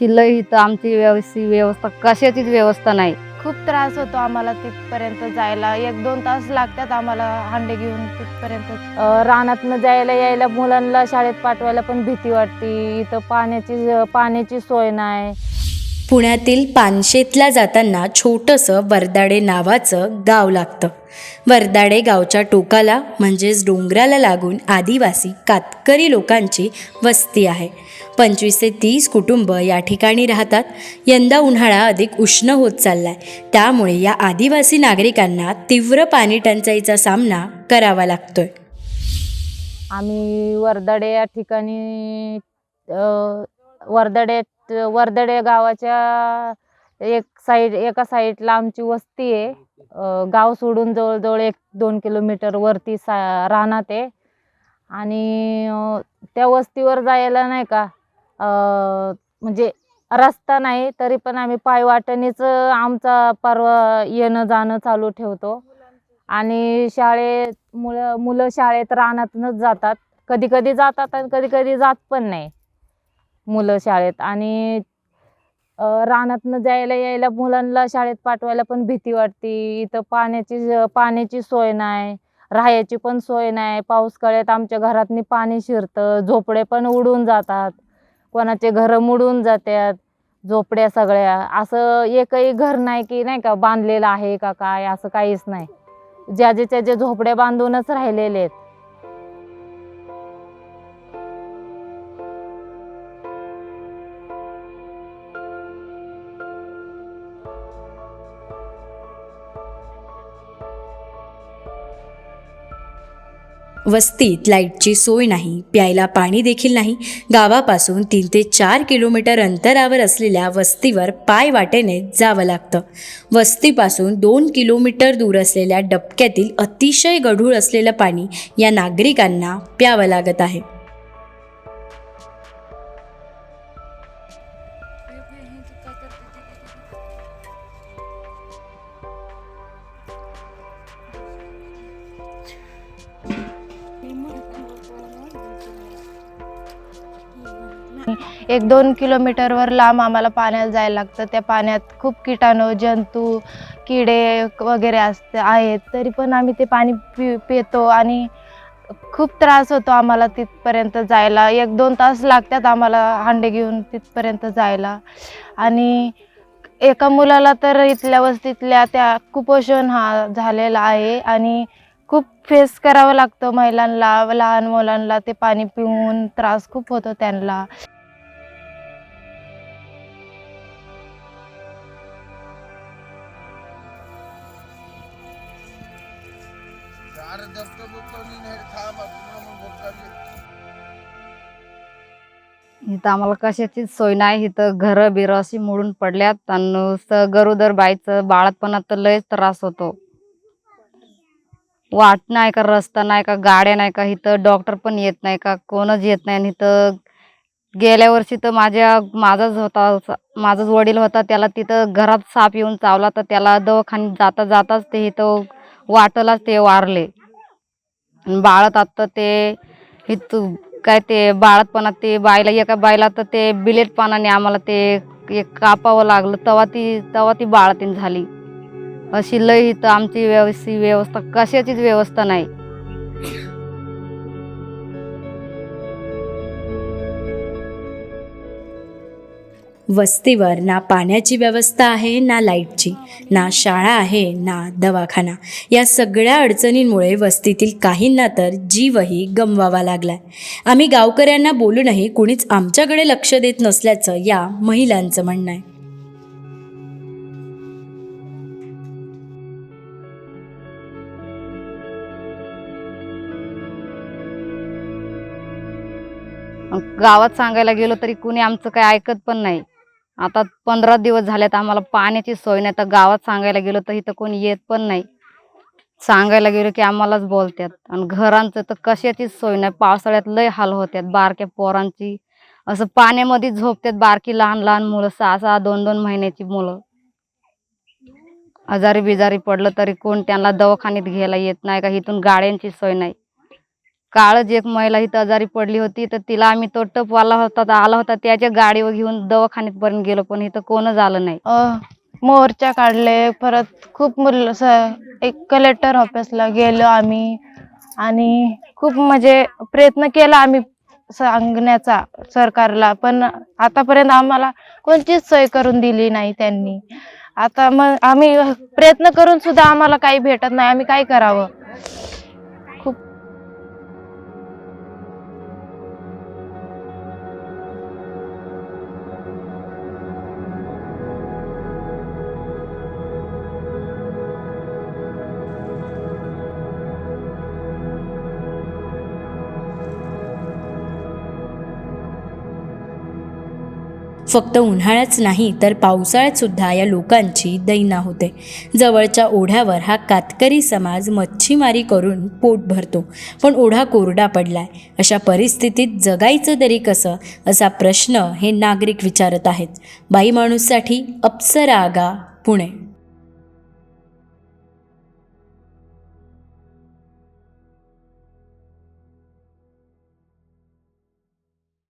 शिल्लक इथं आमची व्यवस्थित व्यवस्था कशाचीच व्यवस्था नाही. खूप त्रास होतो आम्हाला तिथपर्यंत जायला. एक दोन तास लागतात आम्हाला हांडे घेऊन तिथपर्यंत. रानातनं जायला यायला मुलांना शाळेत पाठवायला पण भीती वाटते. इथं पाण्याची पाण्याची सोय नाही. पुण्यातील पानशेतला जाताना छोटंसं वरदाडे नावाचं गाव लागतं. वरदाडे गावच्या टोकाला म्हणजेच डोंगराला लागून आदिवासी कातकरी लोकांची वस्ती आहे. पंचवीस ते तीस कुटुंब या ठिकाणी राहतात. यंदा उन्हाळा अधिक उष्ण होत चाललाय. त्यामुळे या आदिवासी नागरिकांना तीव्र पाणी टंचाईचा सामना करावा लागतोय. आम्ही वरदाडे या ठिकाणी अ, वर्दडे गावाच्या एक साईड एका साईडला आमची वस्ती आहे. गाव सोडून जवळजवळ एक दोन किलोमीटर वरती सा राहणार आहे. आणि त्या वस्तीवर जायला नाही का म्हणजे रस्ता नाही तरी पण आम्ही पायवाटणीच आमचा परवा येणं जाणं चालू ठेवतो. आणि शाळेत मुलं मुलं शाळेत रानातूनच जातात. कधी कधी जातात आणि कधी कधी जात पण नाही. मुलं शाळेत आणि रानातनं जायला यायला मुलांना शाळेत पाठवायला पण भीती वाटते. इथं पाण्याची पाण्याची सोय नाही राहायची पण सोय नाही. पावसाळ्यात आमच्या घरातनी पाणी शिरतं झोपडे पण उडून जातात. कोणाचे घरं मुडून जातात झोपड्या सगळ्या. असं एकही घर नाही की नाही का बांधलेलं आहे का काय असं काहीच नाही. ज्या ज्याच्या जे झोपड्या बांधूनच राहिलेले आहेत. वस्तीत लाईटची सोय नाही प्यायला पाणी देखील नाही. गावापासून तीन ते चार किलोमीटर अंतरावर असलेल्या वस्तीवर पाय वाटेने जावं लागतं. वस्तीपासून दोन किलोमीटर दूर असलेल्या डबक्यातील अतिशय गढूळ असलेलं पाणी या नागरिकांना प्यावं लागत आहे. एक दोन किलोमीटरवर लांब आम्हाला पाण्याला जायला लागतं. त्या पाण्यात खूप किटाणू जंतू किडे वगैरे असते आहेत. तरी पण आम्ही ते पाणी पि पितो आणि खूप त्रास होतो आम्हाला तिथपर्यंत जायला. एक दोन तास लागतात आम्हाला हांडे घेऊन तिथपर्यंत जायला. आणि एका मुलाला तर इथल्या वस्तीतल्या त्या कुपोषण हा झालेला आहे आणि खूप फेस करावं लागतं महिलांना लहान मुलांना ते पाणी पिऊन त्रास खूप होतो त्यांना. अरे दफ्तर इथं आम्हाला कशाचीच सोय नाही. इथं घरं बिरं अशी मोडून पडल्यात. आणि नुसतं गरोदर बाईचं बाळातपणात तर लयच त्रास होतो. वाट नाही का रस्ता नाही का गाड्या नाही का इथं डॉक्टर पण येत नाही का कोणच येत नाही. आणि इथं गेल्या वर्षी तर माझ्या माझाच होता माझाच वडील होता त्याला तिथं घरात साप येऊन चावला. तर त्याला दवाखान्यात जाता जाताच ते इथं वाटलाच ते वारले. आणि बाळात आता ते इथं काय ते बाळातपणात ते बायला एका बायला तर ते बिलेट पानाने आम्हाला ते एक कापावं लागलं. तेव्हा ती तेव्हा ती बाळातीन झाली. अशी लई इथं आमची व्यवस्थित व्यवस्था कशाचीच व्यवस्था नाही. वस्तीवर ना पाण्याची व्यवस्था आहे ना लाईटची ना शाळा आहे ना दवाखाना. या सगळ्या अडचणींमुळे वस्तीतील काहींना तर जीवही गमवावा लागलाय. आम्ही गावकऱ्यांना बोलूनही कुणीच आमच्याकडे लक्ष देत नसल्याचं या महिलांचं म्हणणं आहे. गावात सांगायला गेलो तरी कुणी आमचं काही ऐकत पण नाही. आता पंधरा दिवस झालेत आम्हाला पाण्याची सोय नाही. तर गावात सांगायला गेलो तर इथं कोणी येत पण नाही. सांगायला गेलो की आम्हालाच बोलतात. आणि घरांचं तर कशाचीच सोय नाही. पावसाळ्यात लय हाल होत्यात बारक्या पोरांची. असं पाण्यामध्ये झोपतात बारकी लहान लहान मुलं. सहा सहा दोन दोन महिन्याची मुलं. आजारी बिजारी पडलं तरी कोण त्यांना दवाखान्यात घ्यायला येत नाही का? इथून गाड्यांची सोय नाही. काळच एक महिला इथं आजारी पडली होती तर तिला आम्ही तो टपवाला होता आला होता त्याच्या गाडीवर घेऊन दवाखान्यापर्यंत गेलो पण इथं कोणच आलं नाही. अ, मोर्चा काढले परत खूप मुलं स- एक कलेक्टर ऑफिसला गेलो आम्ही. आणि खूप म्हणजे प्रयत्न केला आम्ही सांगण्याचा सरकारला पण आतापर्यंत आम्हाला कोणतीच सोय करून दिली नाही त्यांनी. आता मग आम्ही प्रयत्न करून सुद्धा आम्हाला काही भेटत नाही आम्ही काय करावं? फक्त उन्हाळ्याच नाही तर पावसाळ्यात सुद्धा या लोकांची दैना होते. जवळच्या ओढ्यावर हा कातकरी समाज मच्छीमारी करून पोट भरतो. पण ओढा कोरडा पडलाय. अशा परिस्थितीत जगायचं तरी कसं? असा प्रश्न हे नागरिक विचारत आहेत. बाई माणूससाठी अप्सरा आगा पुणे.